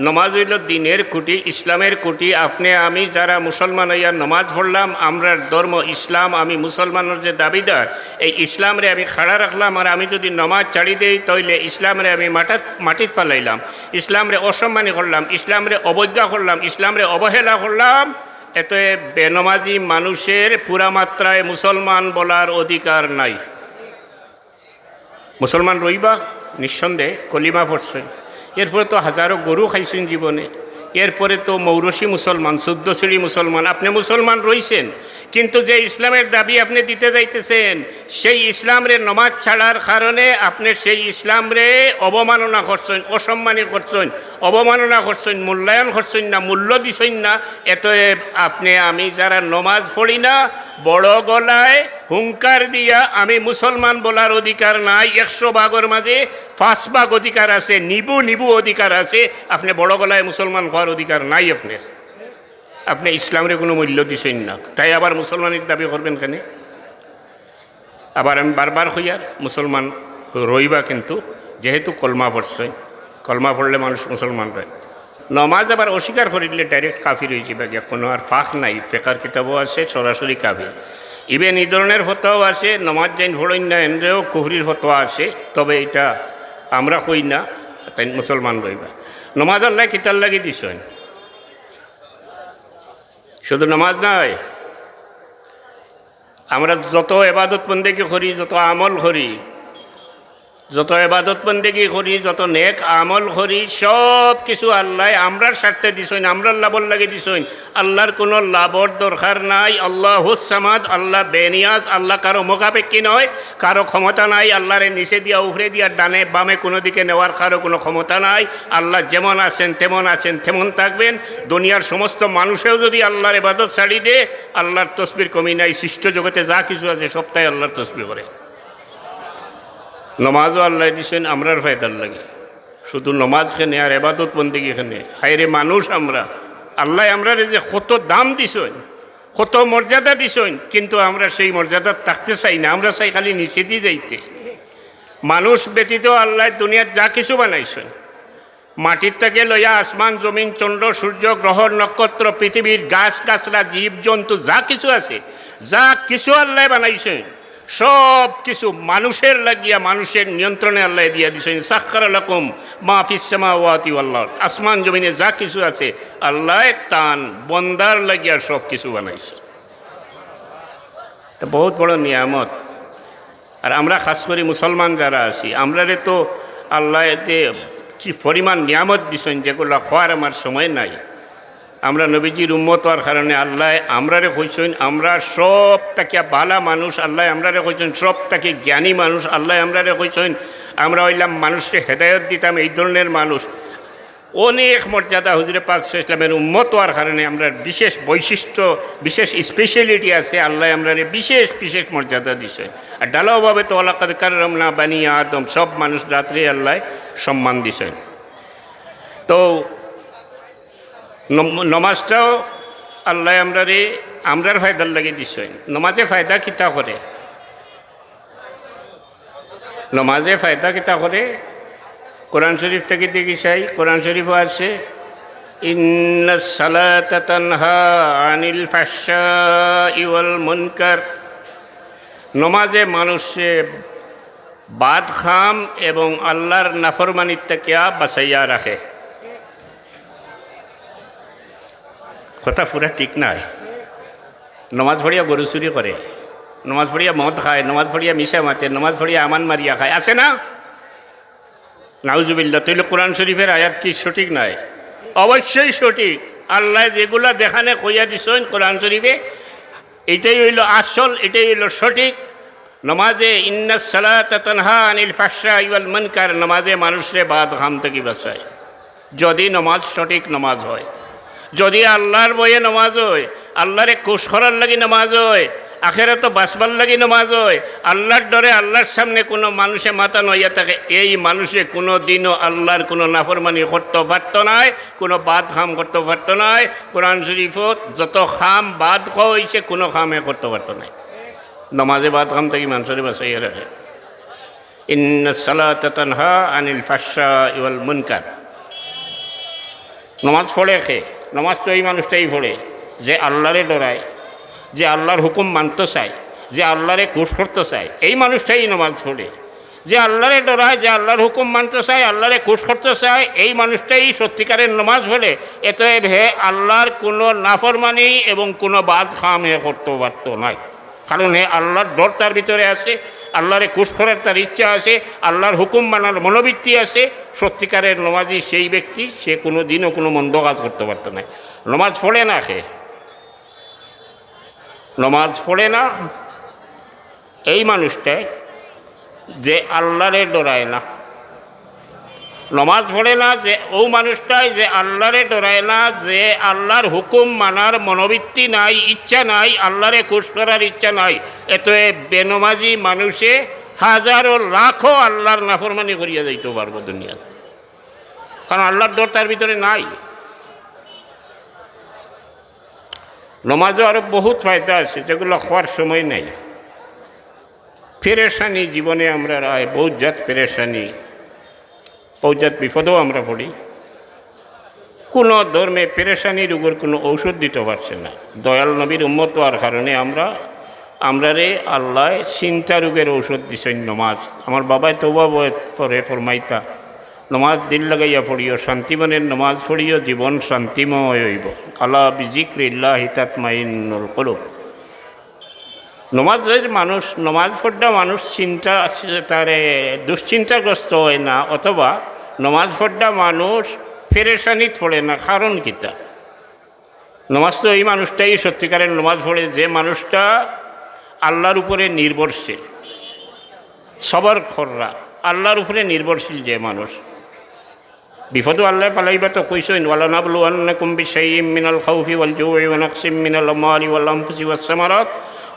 নমাজ হইল দিনের কুটি, ইসলামের কুটি, আপনি, আমি যারা মুসলমান হইয়া নমাজ পড়লাম, আমরার ধর্ম ইসলাম, আমি মুসলমানের যে দাবিদার, এই ইসলামরে আমি খাড়া রাখলাম, আর আমি যদি নমাজ ছাড়ি দেই, তাইলে ইসলামরে আমি মাটাত মাটিত ফালাইলাম। ইসলামরে অসম্মানী করলাম, ইসলামরে অবজ্ঞা করলাম, ইসলামরে অবহেলা করলাম এত বেনমাজি মানুষের পুরা মাত্রায় মুসলমান বলার অধিকার নাই। মুসলমান রইবা, নিঃসন্দেহে কলিমা পড়ছেন এরপরে তো হাজারো গরু খাইছেন জীবনে। এরপরে তো মৌরসী মুসলমান চোদ্দশিড়ি মুসলমান। আপনি মুসলমান রইছেন, কিন্তু যে ইসলামের দাবি আপনি দিতে যাইতেছেন, সেই ইসলামরে নমাজ ছাড়ার কারণে আপনি সেই ইসলামরে অবমাননা করছেন, অসম্মানী করছেন, অবমাননা করছেন, মূল্যায়ন করছেন না, মূল্য দিছেন না। এত আপনি, আমি যারা নমাজ পড়ি না বড় গলায় হুঙ্কার দিয়া আমি মুসলমান বলার অধিকার নাই, একশো ভাগের মাঝে পাঁচ ভাগ অধিকার আছে, নিবু নিবু অধিকার আছে, আপনি বড় গলায় মুসলমান হওয়ার অধিকার নাই আপনার। আপনি ইসলামের কোনো মূল্য দিছেন না। তাই আবার মুসলমানের দাবি করবেন কেন? আবার আমি বারবার হইয়ার মুসলমান রইবা কিন্তু, যেহেতু কলমা পড়ছে, কলমা পড়লে মানুষ মুসলমান রয়। নমাজ আবার অস্বীকার করিলে ডাইরেক্ট কাফির হয়ে যাবে কোনো আর ফাঁক নাই, ফেকার কিতাবও আছে, সরাসরি কাফির। ইভেন এই ধরনের ফতোয়াও আছে, নমাজ জাইন ফড়ইন না এনেও কুহরির ফতোয়া আছে, তবে এটা আমরা কই না, তাই মুসলমান রইবা। নমাজ আল্লাহ কিতার লাগি দিছেন। শুধু নমাজ নয় আমরা যত এবাদত বন্দেগি করি, যত আমল করি যত এবাদত বন্দেগি করি, যত নেক আমল করি, সব কিছু আল্লাহ আমরার স্বার্থে দিছইন আমরার লাভর লাগে দিছইন আল্লাহর কোনো লাভর দরকার নাই। আল্লাহ হুসামাদ আল্লাহ বেনিয়াজ, আল্লাহ কারও মোকাপেক্ষি নয়, কারও ক্ষমতা নাই। আল্লাহরে নিচে দিয়া, উফরে দিয়া, ডানে বামে কোনো দিকে নেওয়ার কারও কোনো ক্ষমতা নাই। আল্লাহ যেমন আছেন, তেমন আছেন, তেমন থাকবেন। দুনিয়ার সমস্ত মানুষেও যদি আল্লাহর এবাদত ছাড়ি দে আল্লাহর তসবির কমি নাই সৃষ্ট জগতে যা কিছু আছে, সবটাই আল্লাহর তসবি করে। নমাজও আল্লাহ দিছেন, আমরার ফায়দার লাগে। শুধু নমাজ খেনে আর এবাদত বন্দিগি এখানে হায়রে মানুষ আমরা। আল্লাহ আমরা যে কত দাম দিছেন, কত মর্যাদা দিছেন, কিন্তু আমরা সেই মর্যাদা থাকতে চাই না। আমরা চাই খালি নিচে দিয়ে যাইতে। মানুষ ব্যতীত আল্লাহ দুনিয়ার যা কিছু বানাইছেন। মাটির থেকে লইয়া আসমান, জমিন, চন্দ্র, সূর্য, গ্রহ, নক্ষত্র, পৃথিবীর গাছ গাছরা জীব জন্তু যা কিছু আছে, যা কিছু আল্লাহ বানাইছেন। সব কিছু মানুষের লাগিয়া, মানুষের নিয়ন্ত্রণে আল্লাহ দিয়া দিছেন। সাক্ষর রকম মাফিসামা ওয়াতি আল্লাহ আসমান জমিনে যা কিছু আছে, আল্লাহ তান বন্দার লাগিয়া সব কিছু বানাইছে। তো বহুত বড় নিয়ামত। আর আমরা খাস করে মুসলমান যারা আছি, আমরারে তো আল্লাহ এতে কি পরিমাণ নিয়ামত দিছেন যেগুলো খোয়ার আমার সময় নাই। আমরা নবীজির উম্মত হওয়ার কারণে আল্লাহ আমরারে কইছেন, আমরা সব তাকে বালা মানুষ, আল্লাহ আমরারে কইছেন, সব তাকে জ্ঞানী মানুষ, আল্লাহ আমরারে কইছেন, আমরা হইলাম মানুষকে হেদায়ত দিতাম এই ধরনের মানুষ। অনেক মর্যাদা হুজুরে পাক ইসলামের উম্মত হওয়ার কারণে আমরা বিশেষ বৈশিষ্ট্য, বিশেষ স্পেশালিটি আছে, আল্লাহ আমরা বিশেষ বিশেষ মর্যাদা দিছে। আর ডালাওভাবে তো আল্লাহ কারম না বানিয়ে আদম, সব মানুষ রাত্রে আল্লাহ সম্মান দিছেন তো নমাজটাও আল্লাহ আমরারে, আমরার ফায়দার লাগে দিছেন নমাজে ফায়দা কিতা করে? নমাজে ফায়দা কিতা করে? কোরআন শরীফ থেকে দেখি চাই, কোরআন শরীফও আছে। আনিল নমাজে মানুষে বাদ খাম এবং আল্লাহর নাফরমানির থেকে বাঁচাইয়া রাখে। কথা পুরা ঠিক নয় নমাজ পড়িয়া গরু চুরি করে নমাজ পড়িয়া মদ খায়, নমাজ পড়িয়া মিশা মাতে, নমাজ পড়িয়া আমান মারিয়া খায়। আছে না? নাউজুবিল্লা তাইলে কোরআন শরীফের আয়াত কি সঠিক নয় অবশ্যই সঠিক। আল্লাহ যেগুলা দেখানে কইয়া দিছেন কোরআন শরীফে এটাই হইল আসল, এটাই হইল সঠিক। নমাজে ইন্নাস সালাত তানহা আনিল ফাশা ইওয়াল মুনকার। নমাজে মানুষরে বাদ ঘাম থেকে বাঁচায়। যদি নমাজ সঠিক নমাজ হয়। যদি আল্লাহর বইয়ে নমাজ হয়, আল্লাহরে কুশ করার লাগি নমাজ হয় আখেরে তো বাঁচবার লাগি নমাজ হয়, আল্লাহর ডরে আল্লাহর সামনে কোনো মানুষে মাথা নইয়া থাকে, এই মানুষে কোনো দিনও আল্লাহর কোনো নাফরমানি করতে পারত নাই, কোনো বাদ খাম করতে পারত নাই, কোরআন শরীফত যত খাম বাদ খাওয়া কোনো খামে করতে পারত নাই। নমাজে বাদ খাম থেকে মানুষের বাঁচাইয়া রাখে। ইন্না সালাত তানহা আনিল ফাশা ইওয়াল মুনকার। নমাজ পড়ে খে নমাজ তো এই মানুষটাই পড়ে, যে আল্লাহরে ডরায়, যে আল্লাহর হুকুম মানতে চায়, যে আল্লাহরে কুশ করতে চায়, এই মানুষটাই নমাজ পড়ে। যে আল্লাহরে ডরায়, যে আল্লাহর হুকুম মানতে চায়, আল্লাহরে কুশ করতে চায়, এই মানুষটাই সত্যিকারের নমাজ পড়ে। এত ভে আল্লাহর কোনো নাফরমানি এবং কোনো বাদ খাম হে করতে পারত নয় কারণ হে আল্লাহর ডর তার ভিতরে আছে, আল্লাহরে কুশ করার তার ইচ্ছা আছে, আল্লাহর হুকুম মানার মনোবৃত্তি আছে। সত্যিকারের নমাজি সেই ব্যক্তি, সে কোনো দিনও কোনো মন্দ কাজ করতে পারত না। নমাজ পড়ে না সে। নমাজ পড়ে না। এই মানুষটায় যে আল্লাহরে ডরায় না। নমাজ পড়ে না, যে ও মানুষটাই যে আল্লাহরে ডরায় না, যে আল্লাহর হুকুম মানার মনোবৃত্তি নাই, ইচ্ছা নাই, আল্লাহরে খুশ করার ইচ্ছা নাই এত বেনমাজি মানুষে হাজারো লাখো আল্লাহর নাফরমানি করিয়া যাইতে পারব দুনিয়াতে। কারণ আল্লাহর ডর তার ভিতরে নাই। নমাজও আরও বহুত ফায়দা আছে, যেগুলো হওয়ার সময় নাই। পেরেশানি জীবনে আমরা রায়, বহুত জাত পেরেশানি। বহুত জাত বিপদেও আমরা পড়ি। কোনো ধর্মে পেরেশানি রোগের কোনো ঔষধ দিতে পারছে না। দয়াল নবীর উন্মত হওয়ার কারণে আমরা আমরা রে আল্লাহ চিন্তা রোগের ঔষধ দিছেন নমাজ। আমার বাবাই তৌবা পরে ফরমাইতা, নমাজ দিল লাগাইয়া পড়িও, শান্তিমনের নমাজ পড়িও, জীবন শান্তিময় হইব। আল্লাহ বিজিক্রিল্লাহ হিতাত মাইনুল কলুব। নমাজের মানুষ, নমাজ পড়া মানুষ চিন্তা, তারে দুশ্চিন্তাগ্রস্ত হয় না, অথবা নমাজ পড়া মানুষ ফেরেশানিত পড়ে না, কারণ কিতা নমাজ তো এই মানুষটাই সত্যিকারের নমাজ পড়ে, যে মানুষটা আল্লাহর উপরে নির্ভরশীল, সবার খররা, আল্লাহর উপরে নির্ভরশীল যে মানুষ। বিপদও আল্লাহ ফালাইবা তো কইসইন ওয়ালা নাবলু আন্নাকুম বিশাইয়িম মিনাল খাউফি ওয়াল জুই ওয়া মিনাল আমওয়ালি ওয়াল আনফুসি ওয়াস সামারাত।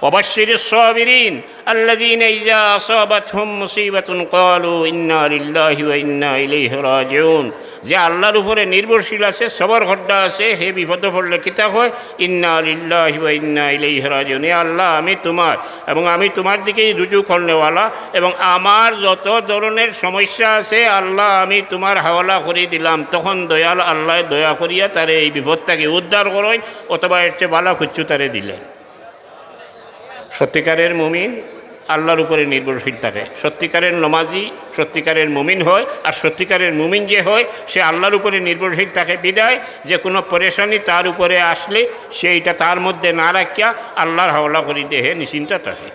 وبشر الصابرين الذين إذا أصابتهم مصيبة قالوا إنا لله وإنا إليه راجعون যে আল্লাহর উপরে নির্ভরশীল আছে সবার ঘরটা আছে হে বিপদে পড়লে কিতা হয় ইন্না লিল্লাহি ওয়া ইন্না ইলাইহি রাজিউন এ আল্লাহ আমি তোমার এবং আমি তোমার দিকেই রুজু করনেওয়ালা এবং আমার যত ধরনের সমস্যা আছে আল্লাহ আমি তোমার হাওয়ালা করে দিলাম তখন দয়াল আল্লাহ দয়া করিয়া তারে এই বিপদটাকে উদ্ধার করেন অথবা এর চেয়ে বালা খুচ্ছু তারে দিলেন সত্যিকারের মুমিন আল্লাহর উপরে নির্ভরশীল থাকে। সত্যিকারের নমাজি সত্যিকারের মুমিন হয় আর সত্যিকারের মুমিন যে হয়, সে আল্লাহর উপরে নির্ভরশীল থাকে। বিদায়, যে কোনো পরেশানি তার উপরে আসলে সেইটা তার মধ্যে না রাখিয়া আল্লাহর হাওলা করি দেহে নিশ্চিন্তা থাকে।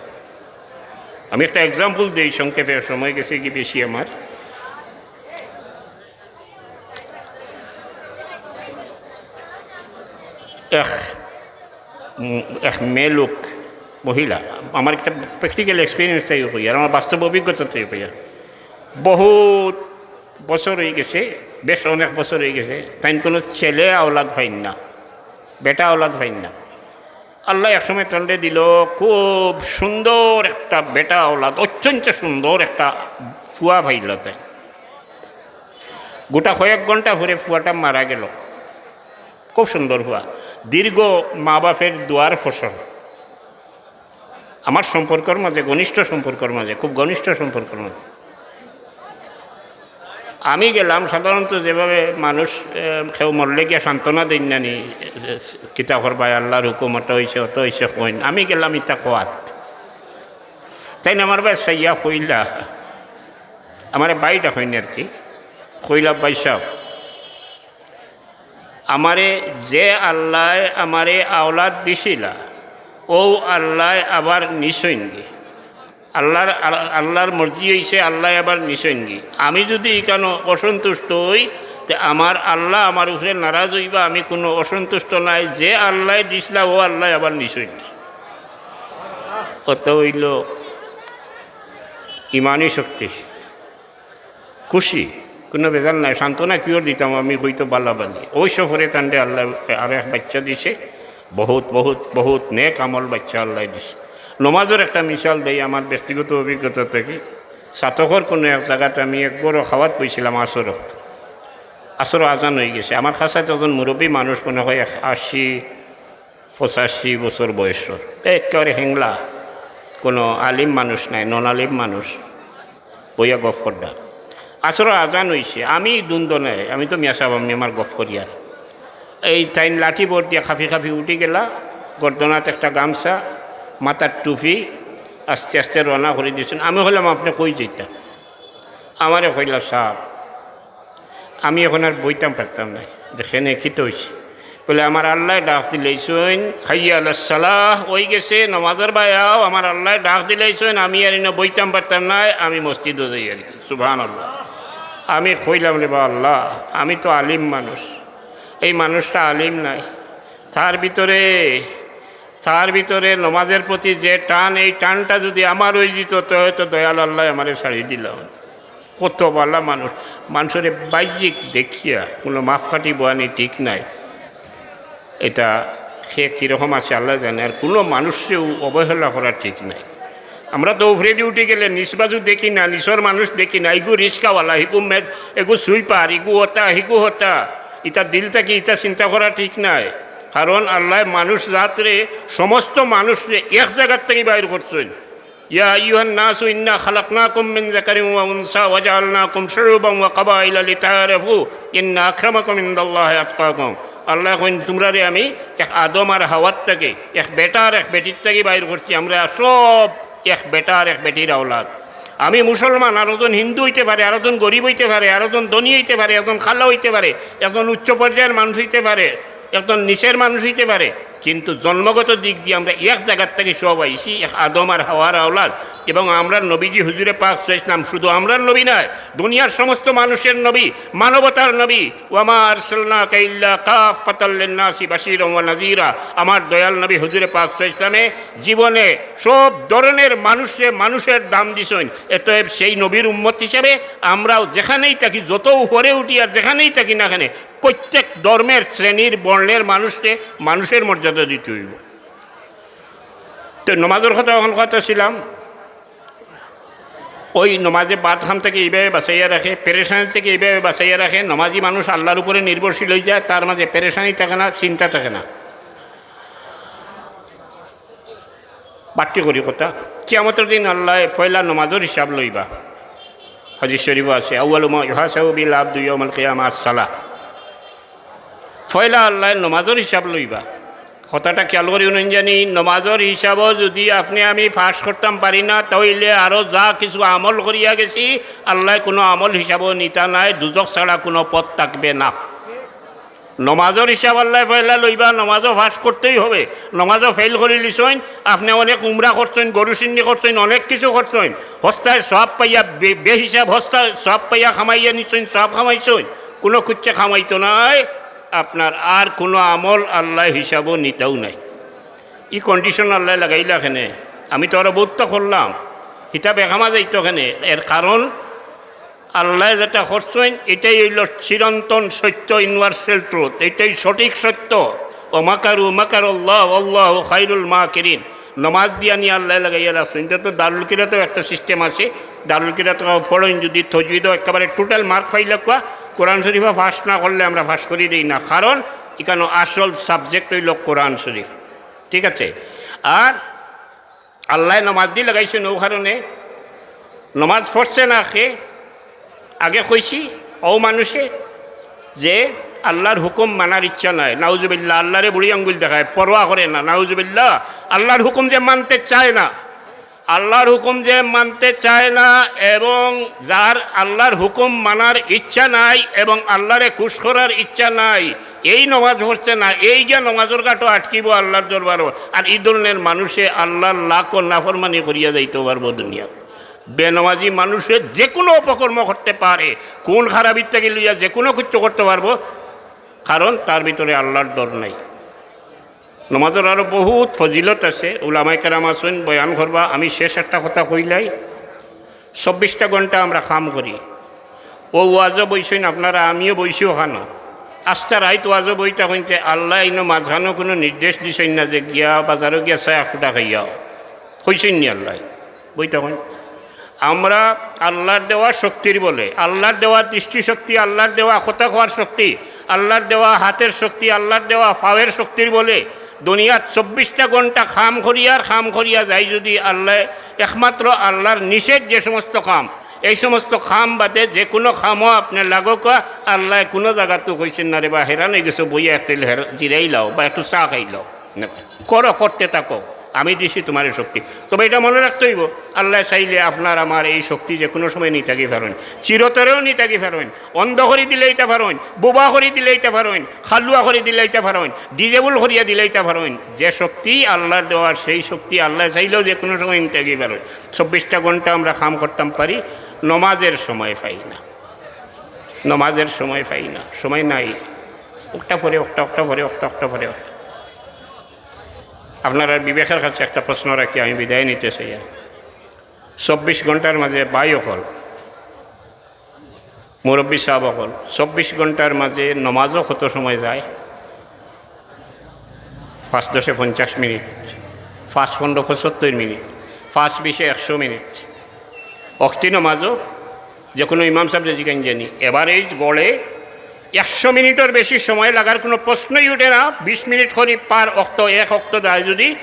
আমি একটা এক্সাম্পল দিই, সংক্ষেপে সময় গেছে কি বেশি আমার। এক এক মেয়ে লোক মহিলা। আমার একটা প্র্যাকটিক্যাল এক্সপিরিয়েন্স থেকে কই আর আমার বাস্তব অভিজ্ঞতা থেকে কই আর বহুত বছর হয়ে গেছে, বেশ অনেক বছর হয়ে গেছে তাই কোনো ছেলে আওলাদ ফাইন না, বেটা আওলাদ ফাইন না। আল্লাহ একসময় টন্ডে দিল, খুব সুন্দর একটা বেটা আওলাদ, অত্যন্ত সুন্দর একটা ফুয়া ফাইল তাই গোটা কয়েক ঘণ্টা ঘুরে ফুয়াটা মারা গেল। খুব সুন্দর ফুয়া। দীর্ঘ মা বাপের দুয়ার ফসল। আমার সম্পর্কর মাঝে, ঘনিষ্ঠ সম্পর্কর মাঝে, খুব ঘনিষ্ঠ সম্পর্কর মাঝে। আমি গেলাম সাধারণত যেভাবে মানুষ কেউ মরলে গিয়া সান্ত্বনা দিন নানি কিতাবর বাই আল্লাহর হুকুম, অত হয়েছে অত হয়েছে কইন। আমি গেলাম ইতা খোয়াত। তাই না, আমার ভাই সাইয়া কইলা আমার বাইটা হইনি আর কি। কইলা বাইসাব আমারে যে আল্লাহ আমারে আওলাদ দিছিলা ও আল্লাহ আবার নিশৈনগি আল্লাহর আল্লাহর মর্জি হয়েছে আল্লাহ আবার নিশৈনগি আমি যদি এখানে অসন্তুষ্ট হই, তে আমার আল্লাহ আমার উপরে নারাজ হইবা, আমি কোনো অসন্তুষ্ট নাই। যে আল্লাহ দিছিলা ও আল্লাহ আবার নিশৈনগি কত হইল ইমানই শক্তি। খুশি, কোনো বেজাল নাই। সান্ত্বনা কিওর দিতাম আমি, হইতো বাল্লা বালি। ওই সফরে তান্ডে আল্লাহ আর এক বাচ্চা দিছে। বহুত বহুত বহুত নেক আমল বাচ্চা আল্লাহ দিছে। নমাজের একটা মিশাল দেই আমার ব্যক্তিগত অভিজ্ঞতা থেকে। সাতকর কোনো এক জায়গাতে আমি এক বড় খাওয়াত পইছিলাম আসরত আসর আজান হয়ে গেছে। আমার কাছে একজন মুরব্বী মানুষ মনে হয় এক আশি, পঁচাশি বছর বয়সর একেবারে হেংলা। কোনো আলিম মানুষ নাই নন আলিম মানুষ বইয়া গফরডা আসর আজান হয়েছে আমি দ্বন্দ্ব নাই আমি তো মিয়া সাহেব আমি আমার গফ করি আর এই তাইন লাঠি বোর দিয়ে খাফি খাফি উঠি গেলা গর্দনাথ একটা গামছা মাথার টুপি আস্তে আস্তে রওনা করে দিয়েছেন আমি হলাম আপনি কই যেতাম আমারে কইলা সাপ আমি এখন আর বইতাম পারতাম না দেখেন কি তো হয়েছে বলে আমার আল্লাহ ডাক দিলেইছেন হাইয়া আল্লাহ ওই গেছে, নমাজের বায়াও আমার আল্লাহ ডাক দিলেইছেন আমি আর এনে বইতাম পারতাম না আমি মসজিদও যাই আর কি। সুবাহান আল্লাহ আমি কইলাম রে বা আল্লাহ, আমি তো আলিম মানুষ। এই মানুষটা আলিম নাই। তার ভিতরে তার ভিতরে নমাজের প্রতি যে টান, এই টানটা যদি আমার ওই যেত, তো হয়তো দয়াল আল্লাহ আমারে শাড়ি দিলাম কত বালা মানুষ। মানুষের বাহ্যিক দেখিয়া কোনো মাপকাঠি বোয়ানি ঠিক নাই। এটা সে কীরকম আছে আল্লাহ জানে, আর কোনো মানুষকেও অবহেলা করা ঠিক নাই। আমরা তো উফরে ডিউটি গেলে নিসবাজু দেখি না নিচর মানুষ দেখি না ইগু রিক্সাওয়ালা হিগু মেজ, এগু সুইপার ইগু হতা হিগু হতা। ইটা দিল থেকে ইটা চিন্তা করা ঠিক নাই। কারণ আল্লাহ মানুষ রাত্রে সমস্ত মানুষরে এক জায়গার থেকে বাইর করছেন। ইয়া আইয়ুহান নাসু ইন্না খালাকনাকুম মিন যাকারিন ওয়া উনসা ওয়া জাআলনাকুম শুউবান ওয়া কাবাইলা লিতাআরাফু ইন্না আকরামাকুম ইনদাল্লাহি আতকাকুম। আল্লাহ কইন, তোমরা রে আমি এক আদম আর হাওয়াত থেকে, এক বেটা আর এক বেটির থেকে বাইর করছি। আমরা সব এক বেটা আর এক বেটির আওলাদ। আমি মুসলমান, আর একজন হিন্দু হইতে পারে, আর একজন গরিব হইতে পারে, আর জন ধনী হইতে পারে একজন খালা হইতে পারে, একজন উচ্চ পর্যায়ের মানুষ হইতে পারে, একজন নিচের মানুষ হইতে পারে। কিন্তু জন্মগত দিক দিয়ে আমরা এক জায়গার থেকে সব আইসি, এক আদম আর হাওয়ার আওলাদ। এবং আমরা নবীজি হুজুরে পাক ইসলাম শুধু আমরা নবী নয়, দুনিয়ার সমস্ত মানুষের নবী, মানবতার নবী। ওয়ামার সাল্লা কাইল্লা কাফ কাতাল্লাসি বাসির নাজিরা আমার দয়াল নবী হুজুরে পাক ইসলামে জীবনে সব ধরনের মানুষে মানুষের দাম দিছেন। এতএব সেই নবীর উম্মত হিসাবে আমরাও যেখানেই থাকি, যত উপরে উঠি আর যেখানেই থাকি না এখানে প্রত্যেক ধর্মের শ্রেণির বর্ণের মানুষকে মানুষের মর্যাদা দিতে হইব। তো নমাজের কথা এখন কথা ছিলাম ওই নমাজে বাদ খান থেকে এইভাবে বাঁচাইয়া রাখে, পেরেশানি থেকে এইভাবে বাঁচাইয়া রাখে। নমাজি মানুষ আল্লাহর উপরে নির্ভরশীল হয়ে যায়, তার মাঝে পেরেশানি থাকে না, চিন্তা থাকে না। বাট্টি করি কথা, কিয়ামতের দিন আল্লাহ পয়লা নমাজের হিসাব লইবা। হাজির শরীফ আছে আউ্বালুমা ইহাসাউবিল আব্দুল কিয়ামা সালাহ। ফয়লা আল্লাহ, নমাজের হিসাব লইবা। কথাটা খেয়াল করি উনি জানি, নমাজের হিসাবও যদি আপনি আমি ফাঁস করতাম পারি না, তাহলে আরও যা কিছু আমল করিয়া গেছি, আল্লাহ কোনো আমল হিসাবও নিতা নাই, দুজক ছাড়া কোনো পথ থাকবে না। নমাজের হিসাব আল্লাহ ফেলা লইবা, নমাজও ফাঁস করতেই হবে, নমাজও ফেল করে লিছইন আপনি অনেক উমরা করছেন, গরু সিন্নি করছেন, অনেক কিছু করছেন, হস্তায় সব পাইয়া বে- বেহিসাব হস্তায় সব পাইয়া খামাইয়া নিছইন সব খামাইছইন কোনো কুচ্ছে খামাইতো নাই আপনার আর কোনো আমল আল্লাহ হিসাবও নিতেও নাই। ই কন্ডিশন আল্লাহ লাগাইলা এখানে আমি তো আরও বহুত তো করলাম। হিতাব এখামা যাইতো এখানে এর কারণ, আল্লাহ যেটা করছেন, এটাই হইল চিরন্তন সত্য ইউনিভার্সাল ট্রুথ এটাই সঠিক সত্য। ও মাকারু মাকার আল্লাহ আল্লাহ খাইরুল মা কেরিন নমাজ দিয়া নিয়ে আল্লাহ লাগাইয়া রাখছেন। এটা তো দারুল কিরাতেও একটা সিস্টেম আছে। দারুল কিরাত ফলন যদি থজুইদ একেবারে টোটাল মার্ক ফাইলে কোয়া কোরআন শরীফা ফাঁস না করলে আমরা ফাঁস করি দিই না। কারণ এখানে আসল সাবজেক্ট হইল কোরআন শরীফ। ঠিক আছে? আর আল্লাহ নমাজ দিয়ে লাগাইছেন নৌ কারণে। নমাজ পড়ছে না খে আগে কইছি, ও মানুষে, যে আল্লাহর হুকুম মানার ইচ্ছা নাই। নাউজুবিল্লাহ, আল্লাহরে বুড়ি আঙ্গুল দেখায়, পরোয়া করে না। নাউজুবিল্লাহ, আল্লাহর হুকুম যে মানতে চায় না। আল্লাহর হুকুম যে মানতে চায় না এবং যার আল্লাহর হুকুম মানার ইচ্ছা নাই এবং আল্লাহরে খুশ করার ইচ্ছা নাই, এই নমাজ হচ্ছে না, এই যে নমাজের কাটো আটকিব আল্লাহর দরবারও। আর এই ধরনের মানুষে আল্লাহর লাখ নাফরমানি করিয়া যাইতে পারব দুনিয়া। বেনমাজি মানুষের যে কোনো অপকর্ম করতে পারে কোন খারাপির থেকে লইয়া যে কোনো কিছু করতে পারব, কারণ তার ভিতরে আল্লাহর ডর নাই। নমাজের আরও বহুত ফজিলত আছে ওলামাই কারাম আসেন বয়ান করবা আমি শেষ একটা কথা কইলাই চব্বিশটা ঘণ্টা আমরা কাম করি। ও ওয়াজও বইছেন আপনারা, আমিও বইছি ওখানো। আস্তা রাইত ওয়াজও বইটা কইতে আল্লাহ ইনো মাঝখানো কোনো নির্দেশ দিছেন না যে গিয়া বাজারও গিয়া চাই ফুটা খাইয়াও কইছেন নি আল্লাহ? বইটা কইন। আমরা আল্লাহর দেওয়া শক্তির বলে, আল্লাহর দেওয়া দৃষ্টিশক্তি আল্লাহর দেওয়া কথা খাওয়ার শক্তি, আল্লাহর দেওয়া হাতের শক্তি, আল্লাহর দেওয়া ফাওয়ের শক্তির বলে দুনিয়ার চব্বিশটা ঘণ্টা খাম খরিয়ার খাম খরিয়া যায় যদি আল্লাহ, একমাত্র আল্লাহর নিষেধ যে সমস্ত খাম, এই সমস্ত খাম বাদে যে কোনো খামও আপনার লাগক, আল্লাহ কোনো জায়গাতো কইছেন না রে বা হেরান গেছো, বইয়া একটু জিরাই লাও বা একটু চা খাই লাও। করো করতে থাকো আমি দিছি তোমার শক্তি। তবে এটা মনে রাখতে হইব, আল্লাহ চাইলে আপনার আমার এই শক্তি যে কোনো সময় নিয়ে থাকি ফেরোন চিরতরেও নিয়ে থাকি ফেরোন অন্ধ করে দিলেইতে পারেন বোবা করে দিলেইতে পারেন খালুয়া করে দিলেইতে পারেন ডিজেবল করিয়া দিলেইতে পারেন যে শক্তি আল্লাহর দেওয়ার, সেই শক্তি আল্লাহ চাইলেও যে কোনো সময় নিয়ে থাকি ফেরোন চব্বিশটা ঘণ্টা আমরা কাম করতাম পারি, নমাজের সময় পাই না। নমাজের সময় পাই না। সময় নাই। একটা পরে একটা একটা পরে একটা একটা পরে একটা আপনারা বিবেকের কাছে একটা প্রশ্ন রাখি, আমি বিদায় নিতে চাই। চব্বিশ ঘণ্টার মাঝে বাই অকল মুরব্বী সাহেব অকল চব্বিশ ঘণ্টার মাঝে নমাজও কত সময় যায়? পাঁচ দশে পঞ্চাশ মিনিট, পাঁচ পনেরো পঁচাত্তর মিনিট, পাঁচ বিশে একশো মিনিট। অক্তি নমাজও যে কোনো ইমাম সাহেব যে জিজ্ঞান জানি, এভারেজ গড়ে একশো মিনিটের বেশি সময় লাগার কোনো প্রশ্নই ওঠে না। বিশ মিনিট করি পার অক্ত, এক অক্ত দেয় যদি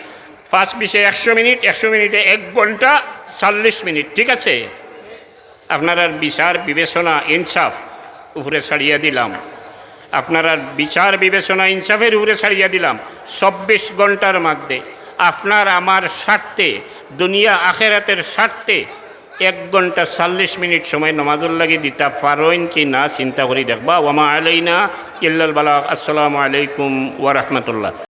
পাঁচ বিশে একশো মিনিট, একশো মিনিটে এক ঘণ্টা চল্লিশ মিনিট, ঠিক আছে? আপনার বিচার, বিবেচনা, ইনসাফ উপরে ছাড়িয়ে দিলাম। আপনারা বিচার, বিবেচনা, ইনসাফের উপরে ছাড়িয়ে দিলাম। চব্বিশ ঘণ্টার মধ্যে। আপনার আমার স্বার্থে, দুনিয়া, আখেরাতের স্বার্থে এক ঘণ্টা চল্লিশ মিনিট সময় নমাজুল লাগি দিতা পারেন কি না, চিন্তা করি দেখবা। ওমা আলাইনা ইল্লাল বালা। আসসালামু আলাইকুম ওয়া রাহমাতুল্লাহ।